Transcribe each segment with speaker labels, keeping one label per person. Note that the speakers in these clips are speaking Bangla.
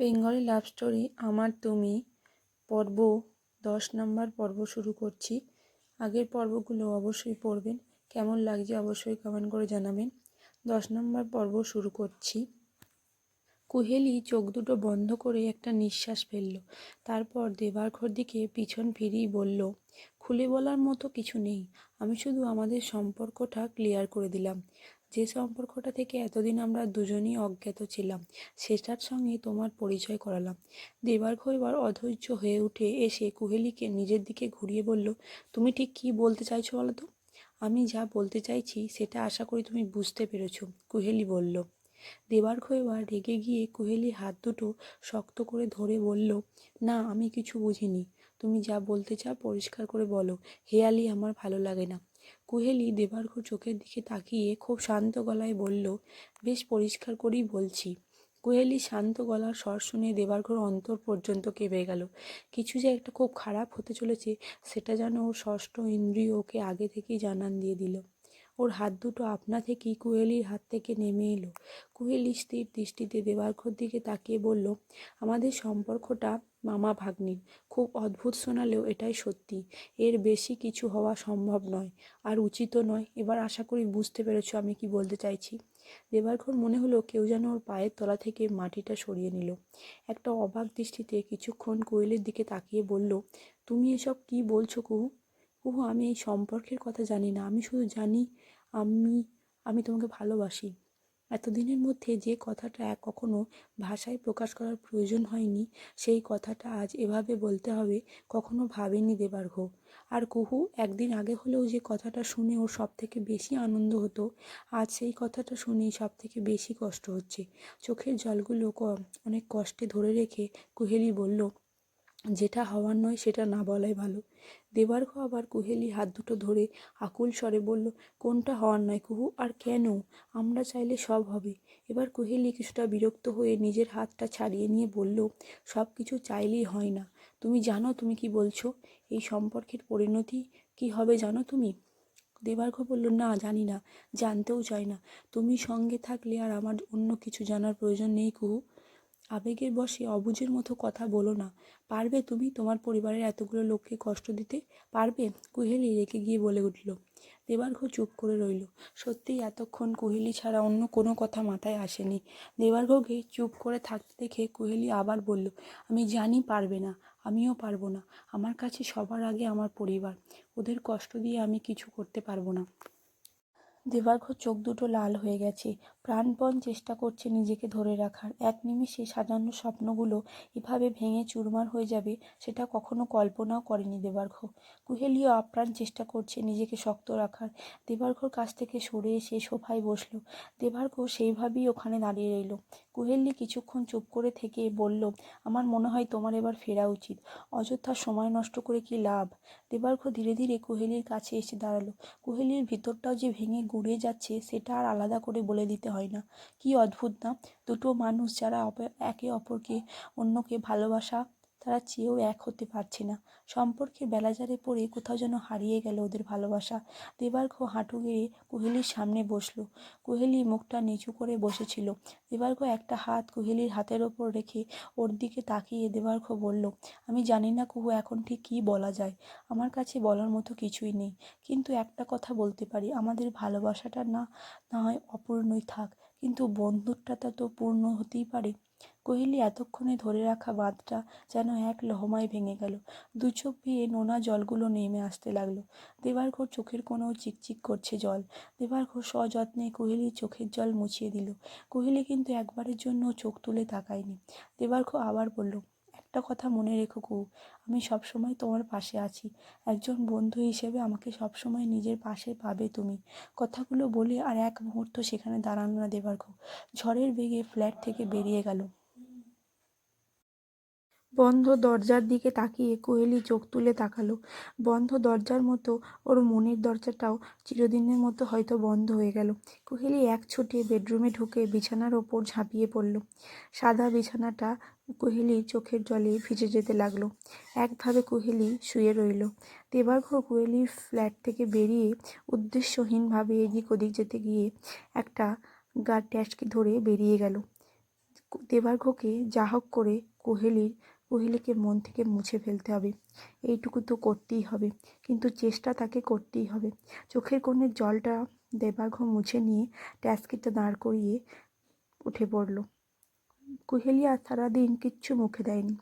Speaker 1: বেঙ্গলি লাভ স্টোরি, আমার, তুমি, পর্ব, দশ নম্বর পর্ব শুরু করছি। আগের পর্বগুলো অবশ্যই পড়বেন, কেমন লাগছে অবশ্যই কমেন্ট করে জানাবেন। দশ নম্বর পর্ব শুরু করছি। কুহেলি চোখ দুটো বন্ধ করে একটা নিঃশ্বাস ফেলল, তারপর দেবার্ঘর দিকে পিছন ফিরিয়ে বলল, খুলে বলার মতো কিছু নেই, আমি শুধু আমাদের সম্পর্কটা ক্লিয়ার করে দিলাম। যে সম্পর্কটা থেকে এতদিন আমরা দুজনই অজ্ঞাত ছিলাম, সেটার সঙ্গে তোমার পরিচয় করালাম। দেবার্ঘ এবার অধৈর্য হয়ে উঠে এসে কুহেলিকে নিজের দিকে ঘুরিয়ে বলল, তুমি ঠিক কী বলতে চাইছো বলো তো? আমি যা বলতে চাইছি, সেটা আশা করি তুমি বুঝতে পেরেছ, কুহেলি বলল। দেবার্ঘ এবার রেগে গিয়ে কুহেলি হাত দুটো শক্ত করে ধরে বলল, না, আমি কিছু বুঝিনি। তুমি যা বলতে চাও পরিষ্কার করে বলো। হেয়ালি আমার ভালো লাগে না। কুহেলি দেবার্ঘ চোখের দিকে তাকিয়ে খুব শান্ত গলায় বলল, বেশ পরিষ্কার করেই বলছি। কুহেলি শান্ত গলার স্বর শুনে দেবার্ঘর অন্তর পর্যন্ত কেঁপে গেল। কিছু যে একটা খুব খারাপ হতে চলেছে, সেটা যেন ওর ষষ্ঠ ইন্দ্রিয় ওকে আগে থেকেই জানান দিয়ে দিল। ওর হাত দুটো আপনা থেকেই কুহেলির হাত থেকে নেমে এলো। কুহেলি স্থির দৃষ্টিতে দেবার্ঘর দিকে তাকিয়ে বলল, আমাদের সম্পর্কটা মামা ভাগ্নির খুব অদ্ভুত শোনালেও এটাই সত্যি। এর বেশি কিছু হওয়া সম্ভব নয়। আর উচিতও নয়। এবার আশা করি বুঝতে পেরেছ আমি কি বলতে চাইছি। দেবার্ঘর মনে হলো কেউ যেন ওর পায়ের তলা থেকে মাটিটা সরিয়ে নিল। একটা অবাক দৃষ্টিতে কিছুক্ষণ কোয়েলের দিকে তাকিয়ে বলল, তুমি এসব কি বলছো কুহু? কুহু, আমি এই সম্পর্কের কথা জানি না। আমি শুধু জানি আমি আমি তোমাকে ভালোবাসি। এতদিনের মধ্যে যে কথাটা কখনো ভাষায় প্রকাশ করার প্রয়োজন হয়নি, সেই কথাটা আজ এভাবে বলতে হবে, কখনো ভাবেনি দেবার্ঘ। আর কুহু একদিন আগে হলেও যে কথাটা শুনে ওর সব থেকে বেশি আনন্দ হতো, আজ সেই কথাটা শুনেই সব থেকে বেশি কষ্ট হচ্ছে। চোখের জলগুলো অনেক কষ্টে ধরে রেখে কুহেলি বলল যেটা হওয়ার নয়, সেটা না বলাই ভালো। দেবার্ঘ আবার কুহেলি হাত দুটো ধরে আকুল স্বরে বলল, কোনটা হওয়ার নয় কুহু, আর কেন? আমরা চাইলে সব হবে। এবার কুহেলি কিছুটা বিরক্ত হয়ে নিজের হাতটা ছাড়িয়ে নিয়ে বলল, সব কিছু চাইলেই হয় না। তুমি জানো তুমি কি বলছো? এই সম্পর্কের পরিণতি কি হবে জানো তুমি? দেবার্ঘ বলল, না, জানি না। জানতেও চাই না। তুমি সঙ্গে থাকলে আর আমার অন্য কিছু জানার প্রয়োজন নেই কুহু। আবেগের বশে অবুঝের মতো কথা বলো না। পারবে তুমি তোমার পরিবারের এতগুলো লোককে কষ্ট দিতে? পারবে? কুহেলি রেখে গিয়ে বলে উঠল। দেবার্ঘ চুপ করে রইল। সত্যিই এতক্ষণ কুহেলি ছাড়া অন্য কোনো কথা মাথায় আসেনি। দেবার্ঘকে চুপ করে থাকতে দেখে কুহেলি আবার বলল, আমি জানি পারবে না, আমিও পারব না। আমার কাছে সবার আগে আমার পরিবার। ওদের কষ্ট দিয়ে আমি কিছু করতে পারব না। দেবার্ঘ চোখ দুটো লাল হয়ে গেছে। প্রাণপণ চেষ্টা করছে নিজেকে ধরে রাখার। এক নিমিষে সাজানো স্বপ্নগুলো এভাবে ভেঙে চুরমার হয়ে যাবে, সেটা কখনো কল্পনাও করেনি দেবার্ঘ। কুহেলিও আপ্রাণ চেষ্টা করছে নিজেকে শক্ত রাখার। দেবার্ঘর কাছ থেকে সরে এসে সোফায় বসল। দেবার্ঘ সেইভাবেই ওখানে দাঁড়িয়ে রইল। কুহেলি কিছুক্ষণ চুপ করে থেকে বলল, আমার মনে হয় তোমার এবার ফেরা উচিত। অযথা সময় নষ্ট করে কি লাভ? দেবার্ঘ ধীরে ধীরে কুহেলির কাছে এসে দাঁড়াল। কুহেলির ভিতরটাও যে ভেঙে গুড়িয়ে যাচ্ছে, সেটা আর আলাদা করে বলে দিতে হয় না। কী অদ্ভুত না? দুটো মানুষ যারা একে অপরকে অন্যকে ভালোবাসা তারা চেয়েও এক হতে পারছে না। সম্পর্কে বেলাজারে পড়ে কোথাও যেন হারিয়ে গেল ওদের ভালোবাসা। দেবার্ঘ হাঁটু গেড়ে কোহেলির সামনে বসল। কোহেলি মুখটা নিচু করে বসেছিল। দেবার্ঘ একটা হাত কোহেলির হাতের ওপর রেখে ওর দিকে তাকিয়ে দেবার্ঘ বলল, আমি জানি না কুহু, এখন ঠিক কী বলা যায়। আমার কাছে বলার মতো কিছুই নেই। কিন্তু একটা কথা বলতে পারি, আমাদের ভালোবাসাটা না না হয় অপূর্ণই থাক। কিন্তু বন্ধুত্বটা তো পূর্ণ হতেই পারে। কোহেলি, এতক্ষণে ধরে রাখা বাঁধটা যেন এক লহমায় ভেঙে গেল। দু চোখ বেয়ে নোনা জলগুলো নেমে আসতে লাগল। দেবার্ঘর চোখের কোনো চিকচিক করছে জল। দেবার্ঘ সযত্নে কোহেলির চোখের জল মুছিয়ে দিল। কোহেলি, কিন্তু একবারের জন্য চোখ তুলে তাকায়নি দেবার দেবার্ঘ আবার বলল, একটা কথা মনে রেখো কু আমি সবসময় তোমার পাশে আছি। একজন বন্ধু হিসেবে আমাকে সবসময় নিজের পাশে পাবে তুমি। কথাগুলো বলে আর এক মুহূর্ত সেখানে দাঁড়ানো না দেবার্ঘ ঝড়ের বেগে ফ্ল্যাট থেকে বেরিয়ে গেল। বন্ধ দরজার দিকে তাকিয়ে কোহেলি চোখ তুলে তাকালো। বন্ধ দরজার মতো, ওর মনের দরজাটাও চিরদিনের মতো হয়তো বন্ধ হয়ে গেল। কোহেলি এক ছুটে বেডরুমে ঢুকে বিছানার ওপর ঝাঁপিয়ে পড়ল। সাদা বিছানাটা কোহেলির চোখের জলে ভিজে যেতে লাগল। একভাবে কোহেলি শুয়ে রইল। দেবার্ঘ কোহেলির ফ্ল্যাট থেকে বেরিয়ে উদ্দেশ্যহীনভাবে এদিক ওদিক যেতে গিয়ে একটা গার্ড ড্যাশকে ধরে বেরিয়ে গেল। দেবার্ঘকে যা হোক করে কোহেলির কোহেলিকে মন থেকে মুছে ফেলতে হবে। এইটুকু তো করতেই হবে, কিন্তু চেষ্টা তাকে করতেই হবে। চোখের কোণে জলটা দেবাঘ মুছে নিয়ে ট্যাস্কিটা দাঁড় করিয়ে উঠে পড়ল। কুহেলি আর সারাদিন কিচ্ছু মুখে দেয়নি।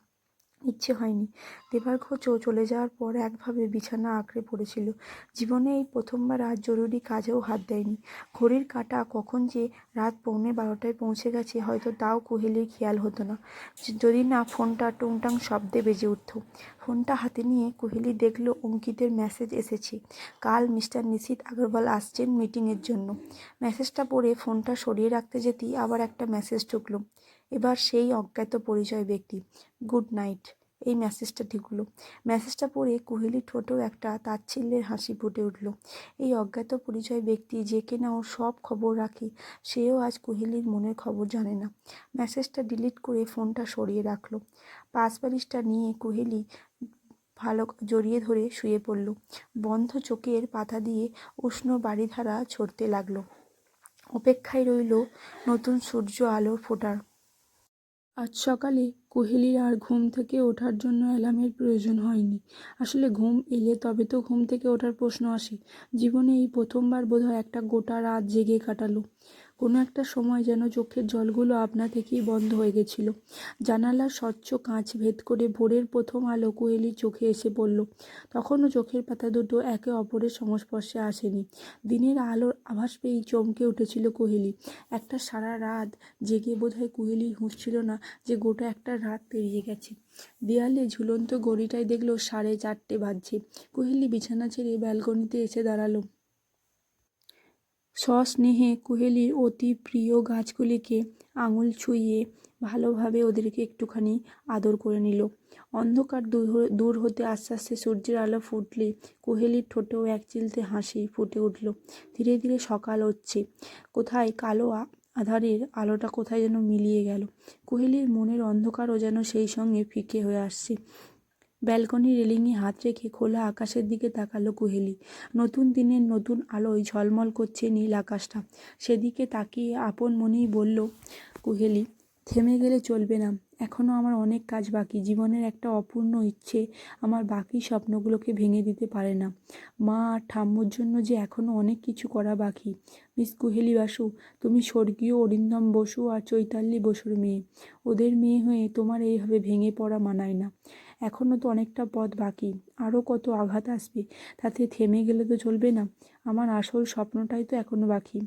Speaker 1: ইচ্ছে হয়নি। দেবার্ঘ চলে যাওয়ার পর একভাবে বিছানা আঁকড়ে পড়েছিল। জীবনে এই প্রথমবার আজ জরুরি কাজেও হাত দেয়নি। ঘড়ির কাঁটা কখন যে রাত পৌনে বারোটায় পৌঁছে গেছে, হয়তো তাও কোহেলির খেয়াল হতো না। যদি না ফোনটা টুংটাং শব্দে বেজে উঠত। ফোনটা হাতে নিয়ে কোহেলি দেখল অঙ্কিতের মেসেজ এসেছে। কাল মিস্টার নিশিত আগরওয়াল আসছেন মিটিংয়ের জন্য। মেসেজটা পড়ে ফোনটা সরিয়ে রাখতে যেতেই আবার একটা মেসেজ ঢুকলো। এবার সেই অজ্ঞাত পরিচয় ব্যক্তি, গুড নাইট এই মেসেজটা ঢুকলো। মেসেজটা পড়ে কুহেলির ঠোঁটেও একটা তাচ্ছিল্যের হাসি ফুটে উঠল। এই অজ্ঞাত পরিচয় ব্যক্তি যে কিনা ওর সব খবর রাখে, সেও আজ কুহেলির মনের খবর জানে না। মেসেজটা ডিলিট করে ফোনটা সরিয়ে রাখল। পাশ বালিশটা নিয়ে কুহেলি ভালো জড়িয়ে ধরে শুয়ে পড়ল। বন্ধ চোখের পাতা দিয়ে উষ্ণ বাড়িধারা ছড়তে লাগল। অপেক্ষায় রইল নতুন সূর্য আলোর ফোটার। আজ সকালে কোহেলির আর ঘুম থেকে ওঠার জন্য অ্যালার্মের প্রয়োজন হয়নি। আসলে ঘুম এলে তবে তো ঘুম থেকে ওঠার প্রশ্ন আসে। জীবনে এই প্রথমবার বোধহয় একটা গোটা রাত জেগে কাটালো। কোনো একটা সময় যেন চোখের জলগুলো আপনা থেকেই বন্ধ হয়ে গেছিল। জানালার স্বচ্ছ কাঁচ ভেদ করে ভোরের প্রথম আলো কোহেলির চোখে এসে পড়ল। তখনও চোখের পাতা দুটো একে অপরের সংস্পর্শে আসেনি। দিনের আলোর আভাস পেয়েই চমকে উঠেছিল কোহেলি। একটা সারা রাত জেগে বোধহয় কোহেলির হুঁশ ছিল না যে গোটা একটা রাত পেরিয়ে গেছে। দেয়ালে ঝুলন্ত ঘড়িটায় দেখল সাড়ে চারটে বাজছে। কোহেলি বিছানা ছেড়ে ব্যালকনিতে এসে দাঁড়াল। সস্নেহে কোহেলির অতি প্রিয় গাছগুলিকে আঙুল ছুঁয়ে ভালোভাবে ওদেরকে একটুখানি আদর করে নিল। অন্ধকার দূর দূর হতে আস্তে আস্তে সূর্যের আলো ফুটলে কোহেলির ঠোঁটেও এক চিলতে হাসি ফুটে উঠল। ধীরে ধীরে সকাল হচ্ছে। কোথায় কালো আধারের আলোটা কোথায় যেন মিলিয়ে গেল। কোহেলির মনের অন্ধকারও যেন সেই সঙ্গে ফিকে হয়ে আসছে। ব্যালকনি রেলিংয়ে হাত রেখে খোলা আকাশের দিকে তাকালো কুহেলি। নতুন দিনের নতুন আলোয় ঝলমল করছে নীল আকাশটা। সেদিকে তাকিয়ে আপন মনেই বলল, কুহেলি, থেমে গেলে চলবে না। এখনও আমার অনেক কাজ বাকি। জীবনের একটা অপূর্ণ ইচ্ছে আমার বাকি স্বপ্নগুলোকে ভেঙে দিতে পারে না। মা আর ঠাম্মুর জন্য যে এখনও অনেক কিছু করা বাকি। মিস কুহেলি বাসু তুমি স্বর্গীয় অরিন্দম বসু আর চৈতালি বসুর মেয়ে। ওদের মেয়ে হয়ে তোমার এইভাবে ভেঙে পড়া মানায় না। এখনও তো অনেকটা পথ বাকি আরও কত আঘাত আসবে, তাতে থেমে গেলে তো চলবে না। আমার আসল স্বপ্নটাই তো এখনও বাকি।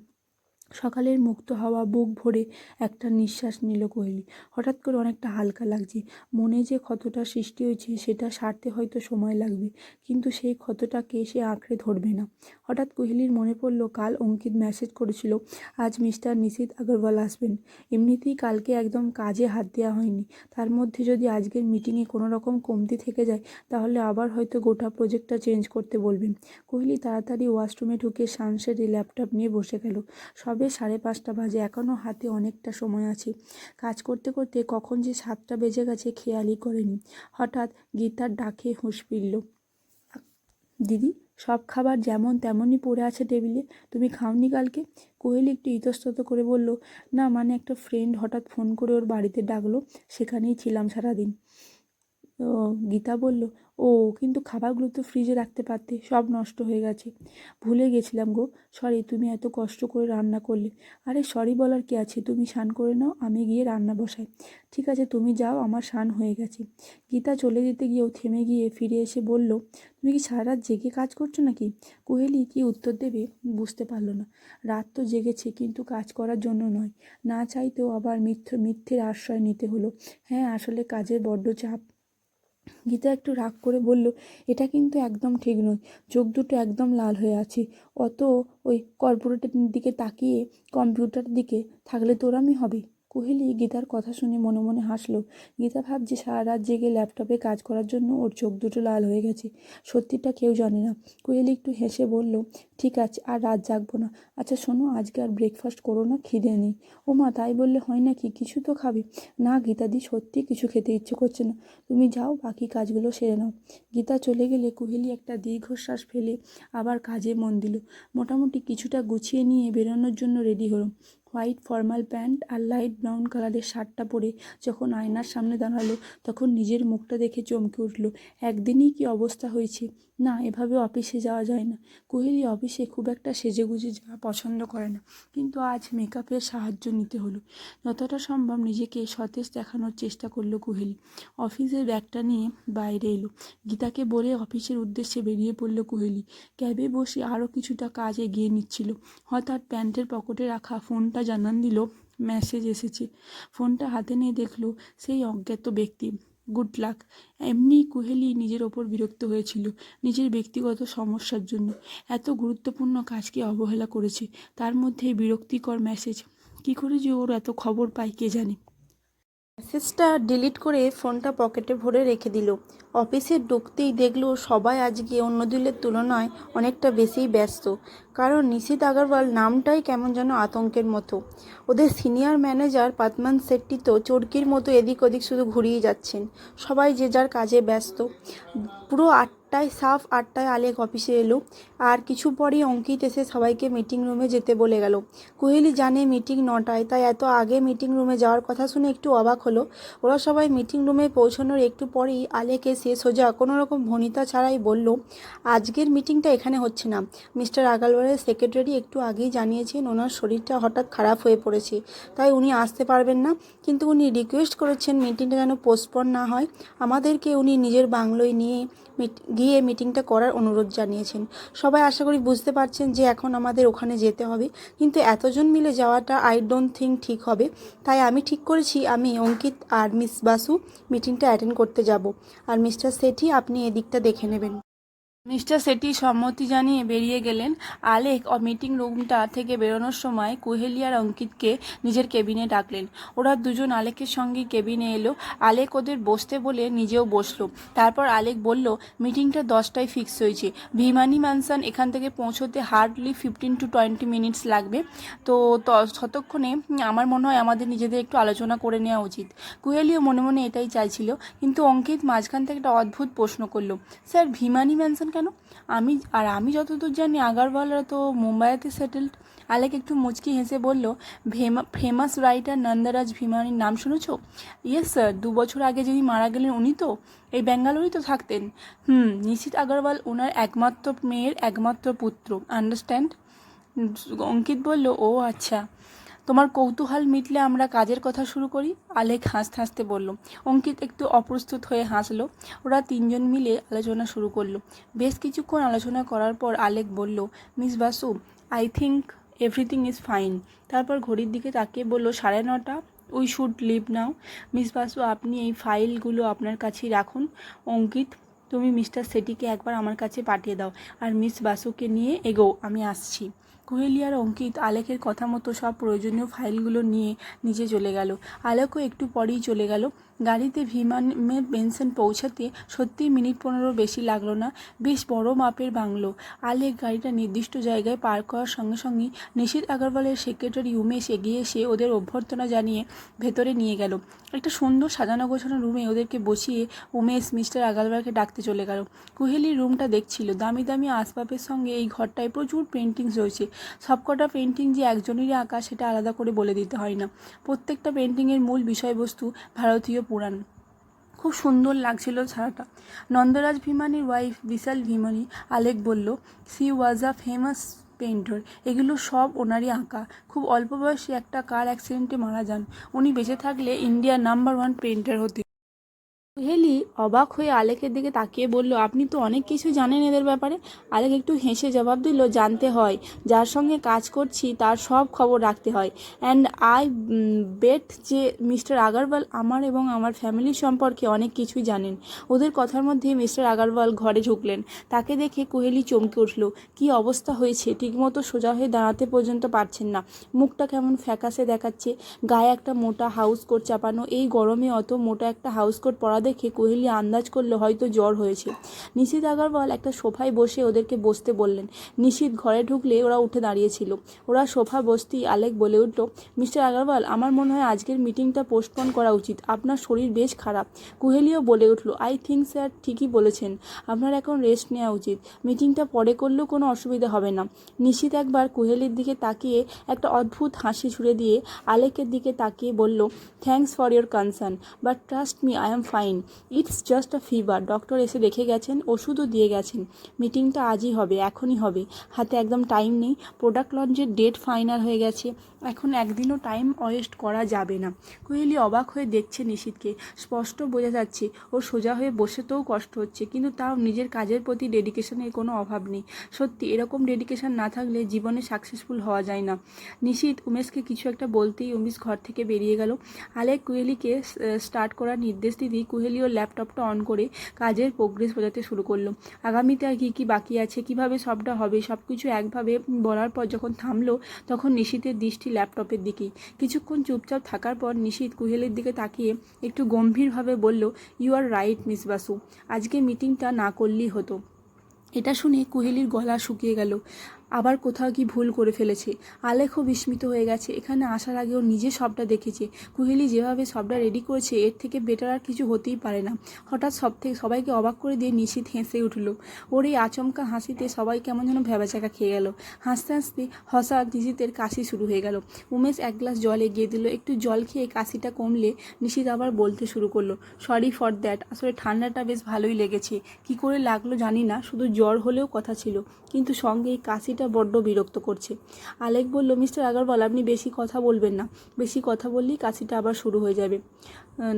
Speaker 1: সকালের মুক্ত হাওয়া, বুক ভরে একটা নিঃশ্বাস নিল কোহলি। হঠাৎ করে অনেকটা হালকা লাগছে। মনে যে ক্ষতটা সৃষ্টি হয়েছে, সেটা সারতে হয়তো সময় লাগবে, কিন্তু সেই ক্ষতটাকে সে আঁকড়ে ধরবে না। হঠাৎ কোহলির মনে পড়ল, কাল অঙ্কিত মেসেজ করেছিল, আজ মিস্টার নিশিত আগরওয়াল আসবেন। এমনিতেই কালকে একদম কাজে হাত দেওয়া হয়নি। তার মধ্যে যদি আজকের মিটিংয়ে কোনো রকম কমতি থেকে যায়, তাহলে আবার হয়তো গোটা প্রজেক্টটা চেঞ্জ করতে বলবেন। কোহলি তাড়াতাড়ি ওয়াশরুমে ঢুকে সানসেটে ল্যাপটপ নিয়ে বসে গেল। সবে সাড়ে পাঁচটা বাজে। এখনও হাতে অনেকটা সময় আছে। কাজ করতে করতে কখন যে সাতটা বেজে গেছে খেয়ালই করেনি। হঠাৎ গীতার ডাকে হুঁশ ফিরল দিদি, সব খাবার যেমন তেমনই পড়ে আছে টেবিলে, তুমি খাওনি কালকে? কোহেলি একটু ইতস্তত করে বলল, না মানে একটা ফ্রেন্ড হঠাৎ ফোন করে ওর বাড়িতে ডাকলো, সেখানেই ছিলাম সারাদিন। গীতা বলল ও, কিন্তু খাবারগুলো তো ফ্রিজে রাখতে পারতে, সব নষ্ট হয়ে গেছে। ভুলে গেছিলাম গো। সরি, তুমি এত কষ্ট করে রান্না করলে। আরে, সরি বলার কি আছে? তুমি স্নান করে নাও, আমি গিয়ে রান্না বসাই। ঠিক আছে, তুমি যাও, আমার স্নান হয়ে গেছে। গীতা চলে যেতে গিয়েও থেমে গিয়ে ফিরে এসে বলল, তুমি কি সারা রাত জেগে কাজ করছ নাকি? কোহেলি কি উত্তর দেবে বুঝতে পারল না। রাত তো জেগেছে, কিন্তু কাজ করার জন্য নয়। না চাইতেও আবার মিথ্য, মিথ্যের আশ্রয় নিতে হলো। হ্যাঁ আসলে কাজের বড্ড চাপ। গীতা একটু রাগ করে বলল, এটা কিন্তু একদম ঠিক নয়। চোখ দুটো একদম লাল হয়ে আছে। অত ওই কর্পোরেটের দিকে তাকিয়ে কম্পিউটার দিকে থাকলে তোরামি হবে? কোহেলি গীতার কথা শুনে মনে মনে হাসলো। গীতা ভাবছে সারা রাত জেগে ল্যাপটপে কাজ করার জন্য ওর চোখ দুটো লাল হয়ে গেছে। সত্যিটা কেউ জানে না। কোহেলি একটু হেসে বলল, ঠিক আছে, আর রাত জাগবো না। আচ্ছা শোনো, আজকে আর ব্রেকফাস্ট করো না, খিদে নেই। ও মা, তাই বললে হয় নাকি? কিছু তো খাবে? না গীতাদি, সত্যি কিছু খেতে ইচ্ছে করছে না। তুমি যাও, বাকি কাজগুলো সেরে নাও। গীতা চলে গেলে কুহেলি একটা দীর্ঘশ্বাস ফেলে আবার কাজে মন দিল। মোটামুটি কিছুটা গুছিয়ে নিয়ে বেরোনোর জন্য রেডি হলো। হোয়াইট ফর্মাল প্যান্ট আর লাইট ব্রাউন কালারের শার্টটা পরে যখন আয়নার সামনে দাঁড়াল, তখন নিজের মুখটা দেখে চমকে উঠল। একদিনই কি অবস্থা হয়েছে? না, এভাবে অফিসে যাওয়া যায় না। কোহেলি অফিসে খুব একটা সেজেগুজে যাওয়া পছন্দ করে না। কিন্তু আজ মেকআপের সাহায্য নিতে হলো। যতটা সম্ভব নিজেকে সতেজ দেখানোর চেষ্টা করল কোহেলি। অফিসের ব্যাগটা নিয়ে বাইরে এলো। গীতাকে বলে অফিসের উদ্দেশ্যে বেরিয়ে পড়ল কোহেলি। ক্যাবে বসে আরও কিছুটা কাজ এগিয়ে নিচ্ছিল। হঠাৎ প্যান্টের পকেটে রাখা ফোনটা জানান দিল, মেসেজ এসেছে। ফোনটা হাতে নিয়ে দেখল সেই অজ্ঞাত ব্যক্তি। গুড লাক এমনি কুহেলি নিজের ওপর বিরক্ত হয়েছিল, নিজের ব্যক্তিগত সমস্যার জন্য। এত গুরুত্বপূর্ণ কাজকে অবহেলা করেছে, তার মধ্যে বিরক্তিকর মেসেজ কী করে যে ওর এত খবর পায় কে জানে? মেসেজটা ডিলিট করে ফোনটা পকেটে ভরে রেখে দিল। অফিসে ঢুকতেই দেখল সবাই আজকে অন্য দিনের তুলনায় অনেকটা বেশিই ব্যস্ত। কারণ নিশিত আগারওয়াল নামটাই কেমন যেন আতঙ্কের মতো। ওদের সিনিয়র ম্যানেজার পাতমান শেট্টি তো চরকির মতো এদিক ওদিক শুধু ঘুরিয়ে যাচ্ছেন। সবাই যে যার কাজে ব্যস্ত। পুরো আটটায় সাফ আটটায় আলেক অফিসে এলো। আর কিছু পরেই অঙ্কিত এসে সবাইকে মিটিং রুমে যেতে বলে গেল। কোহেলি জানে মিটিং নটায়, তাই এত আগে মিটিং রুমে যাওয়ার কথা শুনে একটু অবাক হলো। ওরা সবাই মিটিং রুমে পৌঁছানোর একটু পরেই আলেক এসে সোজা কোনো রকম ভনিতা ছাড়াই বলল, আজকের মিটিংটা এখানে হচ্ছে না। মিস্টার আগালওয়ারের সেক্রেটারি একটু আগেই জানিয়েছেন ওনার শরীরটা হঠাৎ খারাপ হয়ে পড়েছে। তাই উনি আসতে পারবেন না। কিন্তু উনি রিকোয়েস্ট করেছেন মিটিংটা যেন পোস্টপন না হয়। আমাদেরকে উনি নিজের বাংলোয় নিয়ে মিট- গিয়ে মিটিংটা করার অনুরোধ জানিয়েছেন। সবাই আশা করি বুঝতে পারছেন যে এখন আমাদের ওখানে যেতে হবে। কিন্তু এতজন মিলে যাওয়াটা আই ডোন্ট থিঙ্ক ঠিক হবে। তাই আমি ঠিক করেছি, আমি অঙ্কিত আর মিস বাসু মিটিংটা অ্যাটেন্ড করতে যাব। আর মিস্টার সেঠি, আপনি এদিকটা দেখে নেবেন। মিস্টার সেটি সম্মতি জানিয়ে বেরিয়ে গেলেন। আলেক ও মিটিং রুমটা থেকে বেরোনোর সময় কুহেলিয়ার অঙ্কিতকে নিজের কেবিনে ডাকলেন। ওরা দুজন আলেকের সঙ্গে কেবিনে এলো। আলেক ওদের বসতে বলে নিজেও বসল। তারপর আলেক বলল, মিটিংটা দশটায় ফিক্স হয়েছে। ভিমানি ম্যানসান এখান থেকে পৌঁছোতে hardly fifteen to twenty minutes লাগবে। ত- ততক্ষণে আমার মনে হয় আমাদের নিজেদের একটু আলোচনা করে নেওয়া উচিত। কুহেলিও মনে মনে এটাই চাইছিল। কিন্তু অঙ্কিত মাঝখান থেকে একটা অদ্ভুত প্রশ্ন করল, স্যার, ভিমানি ম্যানসন কেন? আমি, আর আমি যতদূর জানি আগারওয়ালরা তো মুম্বাইতে সেটেলড আলেক একটু মুচকি হেসে বলল, ভেমা ফেমাস রাইটার নন্দরাজ ভিমানির নাম শুনেছ? ইয়েস স্যার দু বছর আগে যিনি মারা গেলেন উনি তো, এই ব্যাঙ্গালোরেই তো থাকতেন। হুম, নিশিত আগরওয়াল ওনার একমাত্র মেয়ের একমাত্র পুত্র আন্ডারস্ট্যান্ড অঙ্কিত বলল, ও আচ্ছা। তোমার কৌতূহল মিটলে আমরা কাজের কথা শুরু করি। আলেক হাসতে হাসতে বলল, অঙ্কিত একটু অপ্রস্তুত হয়ে হাসলো। ওরা তিনজন মিলে আলোচনা শুরু করল। বেশ কিছুক্ষণ আলোচনা করার পর আলেক বলল, miss Basu I think everything is fine তারপর ঘড়ির দিকে তাকিয়ে বলল, সাড়ে নটা? We should leave now miss Basu, আপনি এই ফাইলগুলো আপনার কাছেই রাখুন। অঙ্কিত, তুমি মিস্টার সেটিকে একবার আমার কাছে পাঠিয়ে দাও। আর মিস বাসুকে নিয়ে এগো, আমি আসছি। কোহেলি আর অঙ্কিত আলেকের কথা মতো সব প্রয়োজনীয় ফাইলগুলো নিয়ে নিচে চলে গেল। আলেকও একটু পরেই চলে গেল। গাড়িতে ভিমানে পেনশন পৌঁছাতে সত্যি মিনিট পনেরো বেশি লাগল না। বেশ বড় মাপের বাংলো। আলেক গাড়িটা নির্দিষ্ট জায়গায় পার্ক করার সঙ্গে সঙ্গে নিশিত আগরওয়ালের সেক্রেটারি উমেশ এগিয়ে এসে ওদের অভ্যর্থনা জানিয়ে ভেতরে নিয়ে গেল। একটা সুন্দর সাজানো গোছানো রুমে ওদেরকে বসিয়ে উমেশ মিস্টার আগরওয়ালকে ডাকতে চলে গেল। কুহেলির রুমটা দেখছিল। দামি দামি আসবাবের সঙ্গে এই ঘরটায় প্রচুর পেন্টিংস রয়েছে। সবকটা পেন্টিং যে একজনেরই আঁকা সেটা আলাদা করে বলে দিতে হয় না। প্রত্যেকটা পেন্টিংয়ের মূল বিষয়বস্তু ভারতীয় পুরাণ। খুব সুন্দর লাগছিল ছাড়াটা। নন্দরাজ ভিমানির ওয়াইফ বিশাল ভিমানি আলেক বলল she was a famous painter এগুলো সব ওনারই আঁকা। খুব অল্প বয়সে একটা কার অ্যাক্সিডেন্টে মারা যান। উনি বেঁচে থাকলে ইন্ডিয়ার নাম্বার ওয়ান পেন্টার হতে হেলি অবাক হয়ে আলেকের দিকে তাকিয়ে বলল, আপনি তো অনেক কিছু জানেন এদের ব্যাপারে? আলেক একটু হেসে জবাব দিল, জানতে হয়। যার সঙ্গে কাজ করছি, তার সব খবর রাখতে হয়। অ্যান্ড আই বেট যে মিস্টার আগারওয়াল আমার এবং আমার ফ্যামিলি সম্পর্কে অনেক কিছুই জানেন। ওদের কথার মধ্যে মিস্টার আগারওয়াল ঘরে ঢুকলেন। তাকে দেখে কোহেলি চমকে উঠল, কি অবস্থা হয়েছে? ঠিকমতো সোজা হয়ে দাঁড়াতে পর্যন্ত পারছেন না। মুখটা কেমন ফ্যাকাসে দেখাচ্ছে। গায়ে একটা মোটা হাউস কোট চাপানো। এই গরমে অত মোটা একটা হাউস কোট পরার
Speaker 2: দেখে কোহলি আন্দাজ করল, হয়তো জ্বর হয়েছে। নিশিত আগরওয়াল একটা সোফায় বসে ওদেরকে বসতে বললেন। নিশিত ঘরে ঢুকলে ওরা উঠে দাঁড়িয়েছিল। ওরা সোফা বসতেই আলেক বলে উঠল, মিস্টার আগরওয়াল, আমার মনে হয় আজকের মিটিংটা পোস্টপন করা উচিত। আপনার শরীর বেশ খারাপ। কুহেলিও বলে উঠল, আই থিঙ্ক স্যার, ঠিকই বলেছেন। আপনার এখন রেস্ট নেওয়া উচিত। মিটিংটা পরে করলেও কোনো অসুবিধা হবে না। নিশিত একবার কুহেলির দিকে তাকিয়ে একটা অদ্ভুত হাসি ছুড়ে দিয়ে আলেকের দিকে তাকিয়ে বলল, thanks for your concern, but trust me, I am fine. It's just a fever doctor এসে দেখে গেছেন, ওষুধও দিয়ে গেছেন। মিটিংটা আজই হবে, এখনই হবে। হাতে একদম টাইম নেই। প্রোডাক্ট লঞ্চের ডেট ফাইনাল হয়ে গেছে। এখন একদিনও টাইম ওয়েস্ট করা যাবে না। কোহলি অবাক হয়ে দেখছে নিশিতকে। স্পষ্ট বোঝা যাচ্ছে, ও সোজা হয়ে বসে বসেতেও কষ্ট হচ্ছে, কিন্তু তাও নিজের কাজের প্রতি ডেডিকেশনের কোনো অভাব নেই। সত্যি, এরকম ডেডিকেশন না থাকলে জীবনে সাকসেসফুল হওয়া যায় না। নিশিত, উমেশকে কিছু একটা বলতেই উমেশ ঘর থেকে বেরিয়ে গেল। আলেক কুয়েলিকে স্টার্ট করার নির্দেশ দিতেই কুহেলি ওর ল্যাপটপটা অন করে কাজের প্রোগ্রেস বোঝাতে শুরু করল। আগামীতে আর কী কী বাকি আছে, কীভাবে সবটা হবে সব কিছু একভাবে বলার পর যখন থামলো, তখন নিশীতের দৃষ্টি ল্যাপটপের দিকেই। কিছুক্ষণ চুপচাপ থাকার পর নিশীত কুহেলির দিকে তাকিয়ে একটু গম্ভীরভাবে বলল you are right miss Basu আজকে মিটিংটা না করলেই হতো। এটা শুনে কুহেলির গলা শুকিয়ে গেল। আবার কোথাও কি ভুল করে ফেলেছে। আলেখও বিস্মিত হয়ে গেছে। এখানে আসার আগে ও নিজে সবটা দেখেছে। কুহেলি যেভাবে সবটা রেডি করেছে, এর থেকে বেটার আর কিছু হতেই পারে না। হঠাৎ সব থেকে সবাইকে অবাক করে দিয়ে নিশীত হেসে উঠল। ওর এই আচমকা হাসিতে সবাই কেমন যেন ভেবাচাকা খেয়ে গেল। হাসতে হাসতে হসা নিশীতের কাশি শুরু হয়ে গেল। উমেশ এক গ্লাস জল এগিয়ে দিল। একটু জল খেয়ে কাশিটা কমলে নিশীত আবার বলতে শুরু করল সরি ফর দ্যাট আসলে ঠান্ডাটা বেশ ভালোই লেগেছে। কি করে লাগল জানি না। শুধু জ্বর হলেও কথা ছিল। কিন্তু সঙ্গে এই কাশিটা বড্ড বিরক্ত করছে। আলেক বলল, মিস্টার আগরওয়াল, আপনি বেশি কথা বলবেন না। বেশি কথা বললেই কাশিটা আবার শুরু হয়ে যাবে।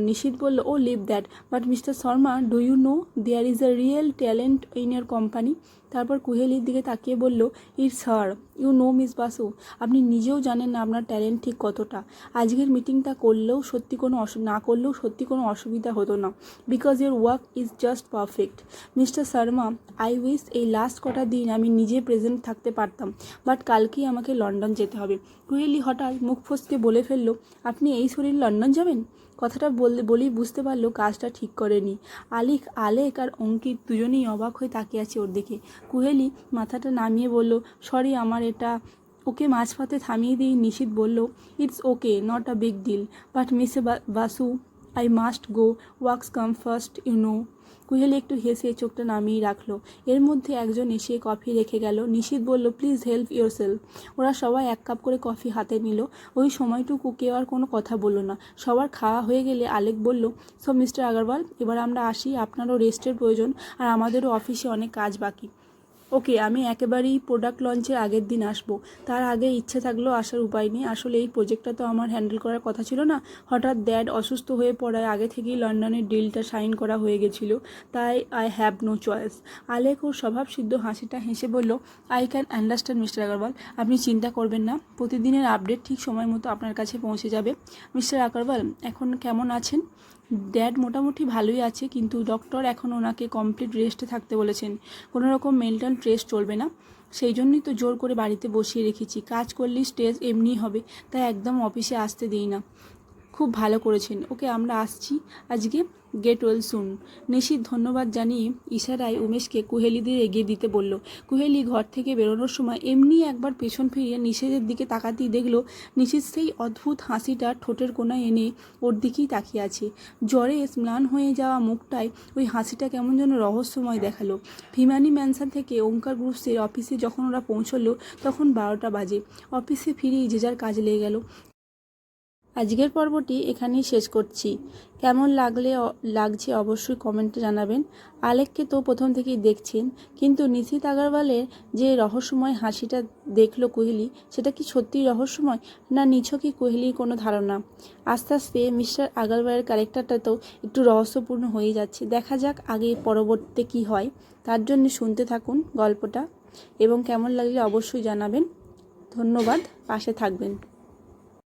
Speaker 2: নিশীত বলল ও leave that but mister Sharma do you know there is a real talent in your company তারপর কুহেলির দিকে তাকিয়ে বলল it's her you know miss Basu, আপনি নিজেও জানেন না আপনার ট্যালেন্ট ঠিক কতটা। আজকের মিটিংটা করলেও সত্যি কোনো না করলেও সত্যি কোনো অসুবিধা হতো না। Because your work is just perfect. Mister Sharma, I wish এই লাস্ট কটা দিন আমি নিজে প্রেজেন্ট থাকতে পারতাম, বাট কালকেই আমাকে লন্ডন যেতে হবে। কুহেলি হঠাৎ মুখ ফসকে বলে ফেলল, আপনি এই শরীর লন্ডন যাবেন? কথাটা বললে, বলেই বুঝতে পারল কাজটা ঠিক করেনি। আলিক, আলেক আর অঙ্কিত দুজনেই অবাক হয়ে তাকিয়ে আছে ওর দিকে। কুহেলি মাথাটা নামিয়ে বলল, সরি, আমার এটা ওকে মাঝপথে থামিয়ে দিয়ে নিশিত বলল it's okay not a big deal but miss Basu I must go works come first you know Kuheli একটু হেসে চোখটা নামিয়ে রাখল। এর মধ্যে একজন এসে কফি রেখে গেল। নিশিত বলল প্লিজ হেল্প ইউর সেলফ ওরা সবাই এক কাপ করে কফি হাতে নিল। ওই সময়টুকু কেউ আর কোনো কথা বলল না। সবার খাওয়া হয়ে গেলে আলেক বলল সো মিস্টার আগারওয়াল এবার আমরা আসি। আপনারও রেস্টের প্রয়োজন। আর আমাদেরও অফিসে অনেক কাজ বাকি। ওকে, আমি একেবারেই প্রোডাক্ট লঞ্চের আগের দিন আসব। তার আগে ইচ্ছে থাকলেও আসার উপায় নেই। আসলে এই প্রজেক্টটা তো আমার হ্যান্ডেল করার কথা ছিল না। হঠাৎ ড্যাড অসুস্থ হয়ে পড়ায় আগে থেকেই লন্ডনের ডিলটা সাইন করা হয়ে গেছিল। তাই I have no choice Alek ওর স্বভাব সিদ্ধ হাসিটা হেসে বলল I can understand mister Agarwal আপনি চিন্তা করবেন না। প্রতিদিনের আপডেট ঠিক সময় মতো আপনার কাছে পৌঁছে যাবে। মিস্টার আগরওয়াল এখন কেমন আছেন? ড্যাড মোটামুটি ভালোই আছে, কিন্তু ডক্টর এখন ওনাকে কমপ্লিট রেস্টে থাকতে বলেছেন। কোনো রকম মেন্টাল স্ট্রেস চলবে না। সেই জন্যই তো জোর করে বাড়িতে বসিয়ে রেখেছি। কাজ করলেই স্ট্রেস এমনি হবে, তাই একদম অফিসে আসতে দিই না। খুব ভালো করেছেন। ওকে আমরা আসছি আজকে গেট ওয়েল সুন নিশিত, ধন্যবাদ জানিয়ে ইশারায় উমেশকে কুহেলিদের এগিয়ে দিতে বলল। কুহেলি ঘর থেকে বেরোনোর সময় এমনি একবার পেছন ফিরিয়ে নিষেধের দিকে তাকাতেই দেখল নিশিত সেই অদ্ভুত হাসিটা ঠোঁটের কোনায় এনে ওর দিকেই তাকিয়ে আছে। জ্বরে স্নান হয়ে যাওয়া মুখটায় ওই হাসিটা কেমন যেন রহস্যময় দেখাল। ভিমানি ম্যানসান থেকে ওঙ্কার গ্রুপসের অফিসে যখন ওরা পৌঁছলো তখন বারোটা বাজে। অফিসে ফিরেই যে যার কাজে লেগে গেল। আজকের পর্বটি এখানেই শেষ করছি। কেমন লাগলে লাগছে অবশ্যই কমেন্টে জানাবেন। আলেককে তো প্রথম থেকেই দেখছেন, কিন্তু নিশিত আগরওয়ালের যে রহস্যময় হাসিটা দেখল কোহলি, সেটা কি সত্যিই রহস্যময় না নিছকই কোহলির কোনো ধারণা? আস্তে আস্তে মিস্টার আগরওয়ালের ক্যারেক্টারটা তো একটু রহস্যপূর্ণ হয়ে যাচ্ছে। দেখা যাক আগে পরবর্তীতে কি হয়। তার জন্য শুনতে থাকুন গল্পটা। এবং কেমন লাগলে অবশ্যই জানাবেন। ধন্যবাদ। পাশে থাকবেন।